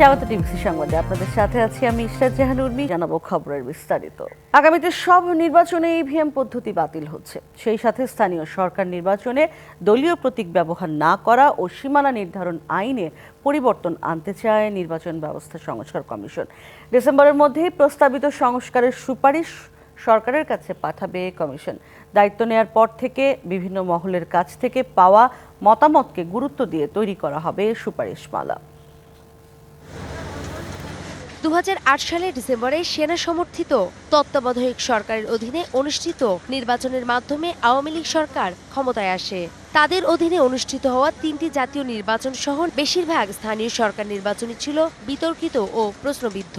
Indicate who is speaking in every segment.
Speaker 1: স্বাগত টিভিসি সংবাদে। আপনাদের সাথে আছি আমি ইশরাত জাহান উর্মি। জানাব খবরের বিস্তারিত। আগামীতে সব নির্বাচনে ইভিএম পদ্ধতি বাতিল হচ্ছে। সেই সাথে স্থানীয় সরকার নির্বাচনে দলীয় প্রতীক ব্যবহার না করা ও সীমানা নির্ধারণ আইনে পরিবর্তন আনতে চায় নির্বাচন ব্যবস্থা সংস্কার কমিশন। ডিসেম্বরের মধ্যেই প্রস্তাবিত সংস্কারের সুপারিশ সরকারের কাছে পাঠাবে কমিশন। দায়িত্ব নেয়ার পর থেকে বিভিন্ন মহলের কাছ থেকে পাওয়া মতামতকে গুরুত্ব দিয়ে তৈরি করা হবে সুপারিশমালা।
Speaker 2: দু হাজার আট সালের ডিসেম্বরে সেনা সমর্থিত তত্ত্বাবধায়ক সরকারের অধীনে অনুষ্ঠিত নির্বাচনের মাধ্যমে আওয়ামী লীগ সরকার ক্ষমতায় আসে। তাদের অধীনে অনুষ্ঠিত হওয়া তিনটি জাতীয় নির্বাচন সহ বেশিরভাগ স্থানীয় সরকার নির্বাচনই ছিল বিতর্কিত ও প্রশ্নবিদ্ধ।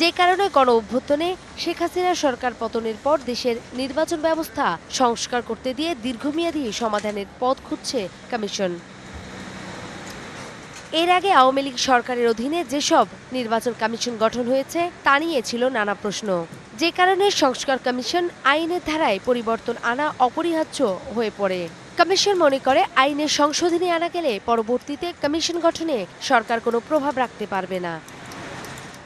Speaker 2: যে কারণে গণ অভ্যুত্থানে শেখ হাসিনার সরকার পতনের পর দেশের নির্বাচন ব্যবস্থা সংস্কার করতে দিয়ে দীর্ঘমেয়াদী সমাধানের পথ খুঁজছে কমিশন। এর আগে আওয়ামী লীগ সরকারের অধীনে যেসব নির্বাচন কমিশন গঠন হয়েছে, তা নিয়ে ছিল নানা প্রশ্ন। যে কারণে সংস্কার কমিশন আইনের ধারায় পরিবর্তন আনা অপরিহার্য হয়ে পড়ে। কমিশন মনে করে আইনের সংশোধনী আনা গেলে পরবর্তীতে কমিশন গঠনে সরকার কোনো প্রভাব রাখতে পারবে না।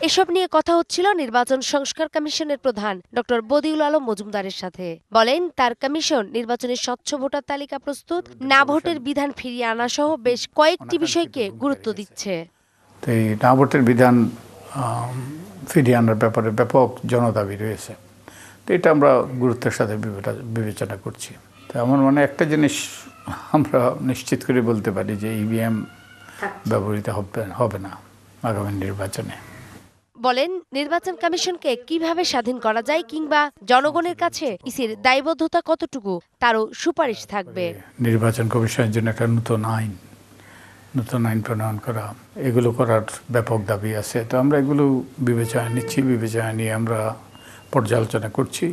Speaker 2: এসব নিয়ে কথা হচ্ছিল নির্বাচন সংস্কার কমিশনের প্রধান ডক্টর বদিউল আলম মজুমদারের সাথে। বলেন তার কমিশন নির্বাচনের স্বচ্ছ ভোটার তালিকা প্রস্তুত না ভোটের বিধান ফিরিয়ে আনা সহ বেশ কয়েকটি বিষয়কে গুরুত্ব দিচ্ছে।
Speaker 3: তো এই না ভোটের বিধান ফিরিয়ে আনার ব্যাপারে ব্যাপক জনদাবি রয়েছে। তো এটা আমরা গুরুত্বের সাথে বিবেচনা- করছি। তো এমন মানে একটা জিনিস আমরা নিশ্চিত করে বলতে পারি যে ইভিএম ব্যবহৃত হবে হবে না আগামী নির্বাচনে।
Speaker 2: বলেন, নির্বাচন কমিশনকে কীভাবে স্বাধীন করা যায় কিংবা জনগণের কাছে ইসির দায়বদ্ধতা কতটুকু, তারও সুপারিশ থাকবে।
Speaker 3: নির্বাচন কমিশনের জন্য একটা নতুন আইন নতুন আইন প্রণয়ন করা, এগুলো করার ব্যাপক দাবি আছে। তো আমরা এগুলো বিবেচনা নিচ্ছি বিবেচনা নিয়ে আমরা পর্যালোচনা করছি।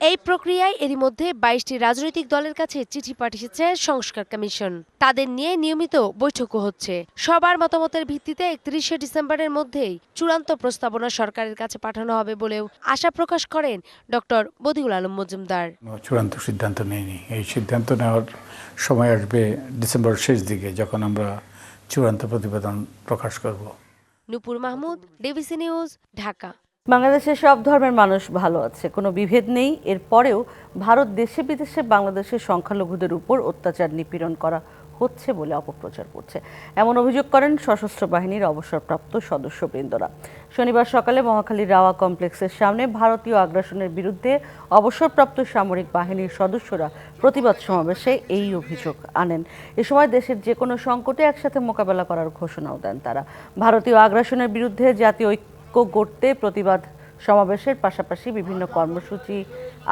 Speaker 2: এই প্রক্রিয়ায় এরই মধ্যে বাইশটি রাজনৈতিক দলের কাছে চিঠি পাঠিয়েছে সংস্কার কমিশন। তাদের নিয়ে নিয়মিত বৈঠকও হচ্ছে। সবার মতামতের ভিত্তিতে একত্রিশে ডিসেম্বরের মধ্যেই চূড়ান্ত প্রস্তাবনা সরকারের কাছে পাঠানো হবে বলেও আশা প্রকাশ করেন ডক্টর বদিউল আলম মজুমদার।
Speaker 3: চূড়ান্ত সিদ্ধান্ত নেয়নি। এই সিদ্ধান্ত নেওয়ার সময় আসবে ডিসেম্বর শেষ দিকে যখন আমরা চূড়ান্ত প্রতিবেদন প্রকাশ করব।
Speaker 2: Nupur Mahmud DBC news Dhaka.
Speaker 1: বাংলাদেশে সব ধর্মের মানুষ ভালো আছে, কোনো বিভেদ নেই। এরপরেও ভারত দেশে বিদেশে বাংলাদেশের সংখ্যালঘুদের উপর অত্যাচার নিপীড়ন করা হচ্ছে বলে অপপ্রচার করছে। এমন অভিযোগ করেন সশস্ত্র বাহিনীর অবসরপ্রাপ্ত সদস্যবৃন্দরা। শনিবার সকালে মহাখালীর রাওয়া কমপ্লেক্সের সামনে ভারতীয় আগ্রাসনের বিরুদ্ধে অবসরপ্রাপ্ত সামরিক বাহিনীর সদস্যরা প্রতিবাদ সমাবেশে এই অভিযোগ আনেন। এ সময় দেশের যে কোনো সংকটে একসাথে মোকাবেলা করার ঘোষণাও দেন তারা। ভারতীয় আগ্রাসনের বিরুদ্ধে জাতীয় ঐক্য গড়তে প্রতিবাদ সমাবেশের পাশাপাশি বিভিন্ন কর্মসূচি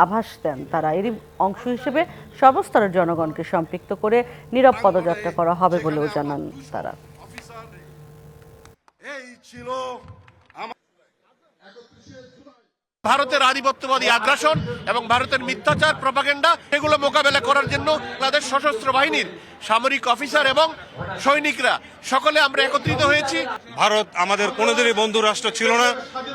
Speaker 1: আভাস দেন তারা। এরই অংশ হিসেবে সর্বস্তরের জনগণকে সম্পৃক্ত করে নীরব পদযাত্রা করা হবে বলেও জানান তারা।
Speaker 4: ভারতের আধিপত্যবাদী আগ্রাসন এবং ভারতের মিথ্যাচার প্রপাগেন্ডা এগুলো মোকাবেলা করার জন্য তাদের সশস্ত্র বাহিনীর সামরিক অফিসার এবং সৈনিকরা। সকলে আমরা একত্রিত হয়েছি।
Speaker 5: ভারত আমাদের কোনোদিনই বন্ধু রাষ্ট্র ছিল না।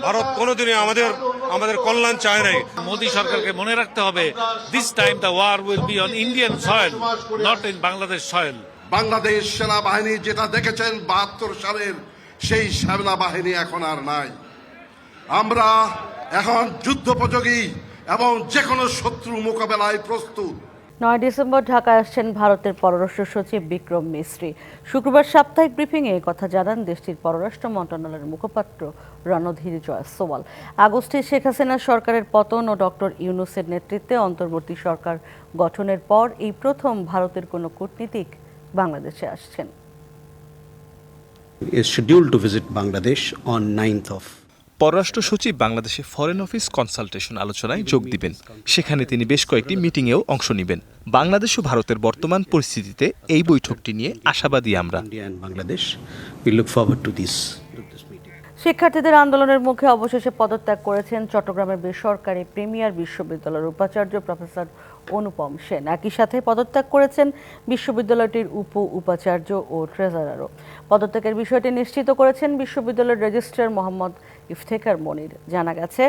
Speaker 5: ভারত কোনোদিনই আমাদের আমাদের কল্যাণ চায় নাই।
Speaker 6: মোদী সরকারকে মনে রাখতে হবে this time the war will be on Indian soil not in Bangladesh soil
Speaker 7: Bangladesh সেনাবাহিনী যেটা দেখেছেন বাহাত্তর সালের সেই সেনাবাহিনী এখন আর নাই। আমরা এখন যুদ্ধোপযোগী এবং যে কোনো শত্রু মোকাবেলায় প্রস্তুত।
Speaker 1: নয় ডিসেম্বর ঢাকায় আসছেন ভারতের পররাষ্ট্র সচিব বিক্রম মিস্ত্রি। শুক্রবার সাপ্তাহিক ব্রিফিংয়ে এ কথা জানান দেশটির পররাষ্ট্র মন্ত্রণালয়ের মুখপাত্র রণধীর জয়সওয়াল আগস্টে শেখ হাসিনা সরকারের পতন ও ডক্টর ইউনুসের নেতৃত্বে অন্তর্বর্তী সরকার গঠনের পর এই প্রথম ভারতের কোনো কূটনীতিক বাংলাদেশে আসছেন।
Speaker 8: Is scheduled to visit Bangladesh on 9th of
Speaker 9: পররাষ্ট্র সচিব বাংলাদেশে ফরেন অফিস কনসালটেশন আলোচনায় যোগ দিবেন। সেখানে তিনি বেশ কয়েকটি মিটিংয়েও অংশ নেবেন। বাংলাদেশ ও ভারতের বর্তমান পরিস্থিতিতে এই বৈঠকটি নিয়ে আশাবাদী আমরা।
Speaker 8: Meeting.
Speaker 1: শিক্ষার্থীদের আন্দোলনের মুখে অবশেষে পদত্যাগ করেছেন চট্টগ্রামের বেসরকারি প্রিমিয়ার বিশ্ববিদ্যালয়ের উপাচার্য প্রফেসর অনুপম সেন। একই সাথে পদত্যাগ করেছেন বিশ্ববিদ্যালয়টির উপ উপাচার্য ও ট্রেজারারও। পদত্যাগের বিষয়টি নিশ্চিত করেছেন বিশ্ববিদ্যালয়ের রেজিস্ট্রার মোহাম্মদ ইফতেখার মনির। জানা গেছে,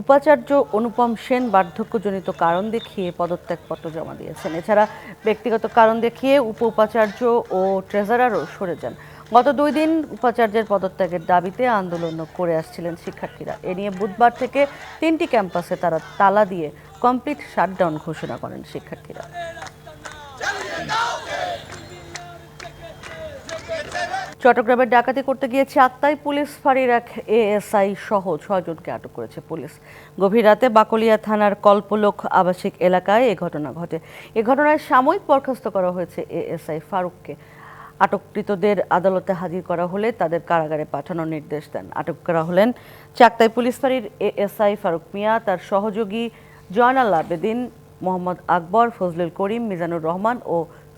Speaker 1: উপাচার্য অনুপম সেন বার্ধক্যজনিত কারণ দেখিয়ে পদত্যাগপত্র জমা দিয়েছেন। এছাড়া ব্যক্তিগত কারণ দেখিয়ে উপ উপাচার্য ও ট্রেজারারও সরে যান। গত দুই দিন উপাচার্যের পদত্যাগের দাবিতে আন্দোলন করে আসছিলেন শিক্ষার্থীরা। এ নিয়ে বুধবার থেকে তিনটি ক্যাম্পাসে তারা তালা দিয়ে কমপ্লিট শাটডাউন ঘোষণা করেন শিক্ষার্থীরা। চট্টগ্রামের ডাকাতি করতে গিয়ে চাক্তাই পুলিশ ফাঁড়ির এক এএসআই সহ ছয়জনকে আটক করেছে পুলিশ। গভীর রাতে বাকলিয়া থানার কল্পলোক আবাসিক এলাকায় এ ঘটনা ঘটে। এ ঘটনায় সাময়িক বরখাস্ত করা হয়েছে এএসআই ফারুককে। আটককৃতদের আদালতে হাজির করা হলে তাদের কারাগারে পাঠানোর নির্দেশ দেন। আটক করা হলেন চাক্তাই পুলিশ ফাঁড়ির এএসআই ফারুক মিয়া, তার সহযোগী জয়নাল আবেদিন, মোহাম্মদ আকবর, ফজলুল করিম, মিজানুর রহমান ও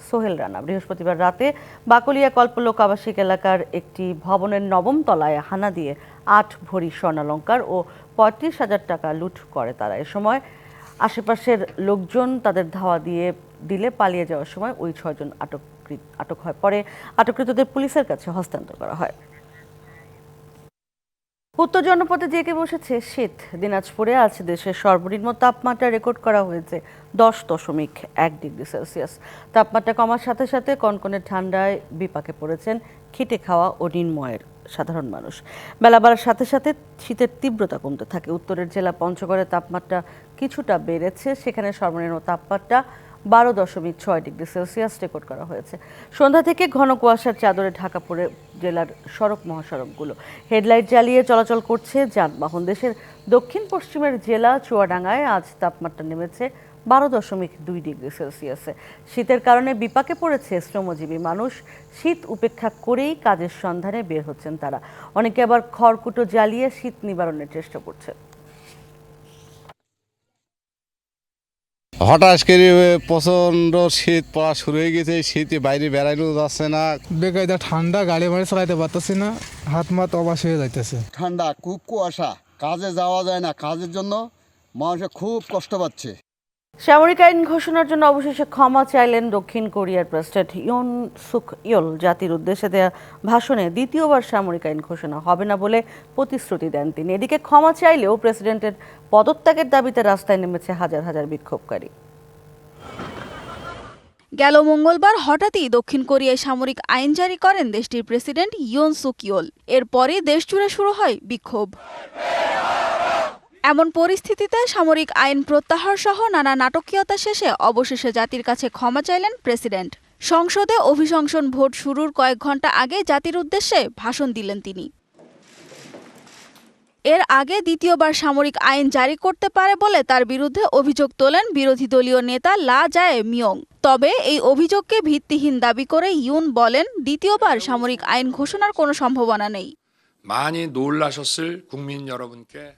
Speaker 1: সোহেল রানা। বৃহস্পতিবার রাতে বাকলিয়া কল্পলোক আবাসিক এলাকার একটি ভবনের নবম তলায় হানা দিয়ে আট ভরি স্বর্ণালঙ্কার ও পঁয়ত্রিশ হাজার টাকা লুট করে তারা। এ সময় আশেপাশের লোকজন তাদের ধাওয়া দিয়ে দিলে পালিয়ে যাওয়ার সময় ওই ছয়জন আটক আটক হয়। পরে আটককৃতদের পুলিশের কাছে হস্তান্তর করা হয়। উত্তর জনপদে জেগে বসেছে শীত। দিনাজপুরে আজ দেশের সর্বনিম্ন তাপমাত্রা রেকর্ড করা হয়েছে দশ দশমিক এক ডিগ্রি সেলসিয়াস। তাপমাত্রা কমার সাথে সাথে কনকনে ঠান্ডায় বিপাকে পড়েছেন খেটে খাওয়া ও নির্ময়ের সাধারণ মানুষ। বেলা বাড়ার সাথে সাথে শীতের তীব্রতা কমতে থাকে। উত্তরের জেলা পঞ্চগড়ের তাপমাত্রা কিছুটা বেড়েছে। সেখানে সর্বনিম্ন তাপমাত্রা বারো দশমিক ছয় ডিগ্রি সেলসিয়াস রেকর্ড করা হয়েছে। সন্ধ্যা থেকে ঘন কুয়াশার চাদরে ঢাকা পড়ে জেলার সড়ক মহাসড়কগুলো। হেডলাইট জ্বালিয়ে চলাচল করছে যানবাহন। দেশের দক্ষিণ পশ্চিমের জেলা চুয়াডাঙ্গায় আজ তাপমাত্রা নেমেছে বারো দশমিক দুই ডিগ্রি সেলসিয়াসে। শীতের কারণে বিপাকে পড়েছে শ্রমজীবী মানুষ। শীত উপেক্ষা করেই কাজের সন্ধানে বের হচ্ছেন তারা। অনেকে আবার খড়কুটো জ্বালিয়ে শীত নিবারণের চেষ্টা করছে।
Speaker 10: হঠাৎ করে প্রচণ্ড শীত পড়া শুরু হয়ে গেছে শীতে বাইরে বেড়ানো যাচ্ছে না।
Speaker 11: বেকায়দা ঠান্ডা গাড়ি মাড়ি চালাইতে পারতেছি না হাত মাত অবাস হয়ে যাইতেছে।
Speaker 12: ঠান্ডা খুব কুয়াশা কাজে যাওয়া যায় না কাজের জন্য মানুষের খুব কষ্ট পাচ্ছে।
Speaker 1: সামরিক আইন ঘোষণার জন্য অবশেষে ক্ষমা চাইলেন দক্ষিণ কোরিয়ার প্রেসিডেন্ট ইয়ন সুক ইয়ল। জাতির উদ্দেশ্যে দেয়া ভাষণে দ্বিতীয়বার সামরিক আইন ঘোষণা হবে না বলে প্রতিশ্রুতি দেন তিনি। এদিকে ক্ষমা চাইলেও প্রেসিডেন্টের পদত্যাগের দাবিতে রাস্তায় নেমেছে হাজার হাজার বিক্ষোভকারী।
Speaker 13: গেল মঙ্গলবার হঠাৎই দক্ষিণ কোরিয়ায় সামরিক আইন জারি করেন দেশটির প্রেসিডেন্ট ইয়ন সুকিওল এরপরই দেশজুড়ে শুরু হয় বিক্ষোভ। এমন পরিস্থিতিতে সামরিক আইন প্রত্যাহার সহ নানা নাটকীয়তা শেষে অবশেষে জাতির কাছে ক্ষমা চাইলেন প্রেসিডেন্ট। সংসদে অভিশংসন ভোট শুরুর কয়েক ঘণ্টা আগে জাতির উদ্দেশ্যে ভাষণ দিলেন তিনি। এর আগে দ্বিতীয়বার সামরিক আইন জারি করতে পারে বলে তার বিরুদ্ধে অভিযোগ তোলেন বিরোধী দলীয় নেতা লা জায়ে মিয়ং। তবে এই অভিযোগকে ভিত্তিহীন দাবি করে ইউন বলেন, দ্বিতীয়বার সামরিক আইন ঘোষণার কোনো সম্ভাবনা নেই।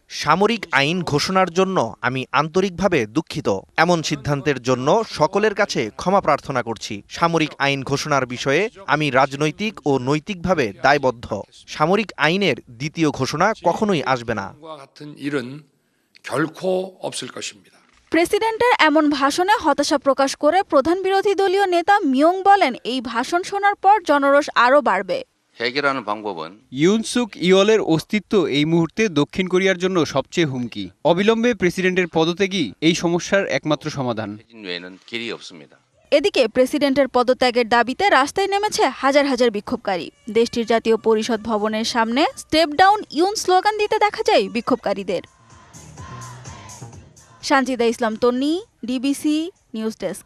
Speaker 14: সামরিক আইন ঘোষণার জন্য আমি আন্তরিকভাবে দুঃখিত। এমন সিদ্ধান্তের জন্য সকলের কাছে ক্ষমা প্রার্থনা করছি। সামরিক আইন ঘোষণার বিষয়ে আমি রাজনৈতিক ও নৈতিকভাবে দায়বদ্ধ। সামরিক আইনের দ্বিতীয় ঘোষণা কখনোই আসবে না।
Speaker 13: প্রেসিডেন্টের এমন ভাষণে হতাশা প্রকাশ করে প্রধান বিরোধী দলীয় নেতা মিয়ং বলেন এই ভাষণ শোনার পর জনরোষ আরও বাড়বে।
Speaker 15: 해결하는 방법은
Speaker 16: ইউনসুক ইয়লের অস্তিত্ব এই মুহূর্তে দক্ষিণ কোরিয়ার জন্য সবচেয়ে হুমকি অবিলম্বে প্রেসিডেন্টের পদত্যাগই এই সমস্যার একমাত্র সমাধান
Speaker 15: 해진 외에는 길이 없습니다.
Speaker 13: এদিকে প্রেসিডেন্টের পদত্যাগের দাবিতে রাস্তায় নেমেছে হাজার হাজার বিক্ষোভকারী দেশটির জাতীয় পরিষদ ভবনের সামনে স্টেপ ডাউন ইউন স্লোগান দিতে দেখা যায় বিক্ষোভকারীদের Sanjida Islam Tonni DBC news desk